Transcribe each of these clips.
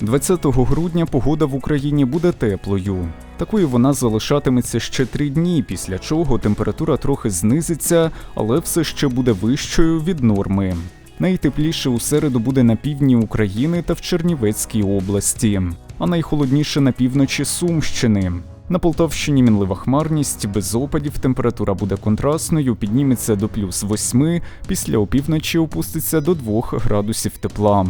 20 грудня погода в Україні буде теплою. Такою вона залишатиметься ще три дні, після чого температура трохи знизиться, але все ще буде вищою від норми. Найтепліше у середу буде на півдні України та в Чернівецькій області, а найхолодніше на півночі Сумщини. На Полтавщині мінлива хмарність, без опадів температура буде контрастною, підніметься до плюс 8, після опівночі опуститься до 2 градусів тепла.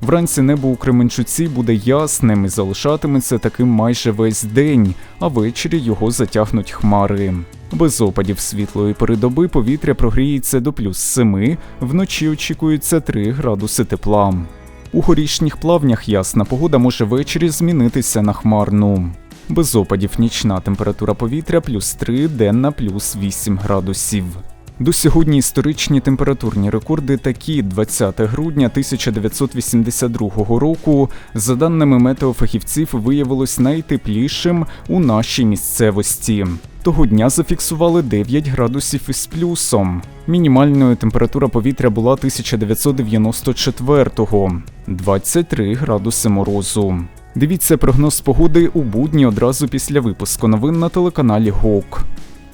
Вранці небо у Кременчуці буде ясним і залишатиметься таким майже весь день, а ввечері його затягнуть хмари. Без опадів світлої передоби повітря прогріється до плюс 7, вночі очікується 3 градуси тепла. У горішніх плавнях ясна погода може ввечері змінитися на хмарну. Без опадів нічна температура повітря плюс 3, денна плюс 8 градусів. До сьогодні історичні температурні рекорди такі 20 грудня 1982 року, за даними метеофахівців, виявилось найтеплішим у нашій місцевості. Того дня зафіксували 9 градусів із плюсом. Мінімальною температура повітря була 1994-го – 23 градуси морозу. Дивіться прогноз погоди у будні одразу після випуску новин на телеканалі ГОК.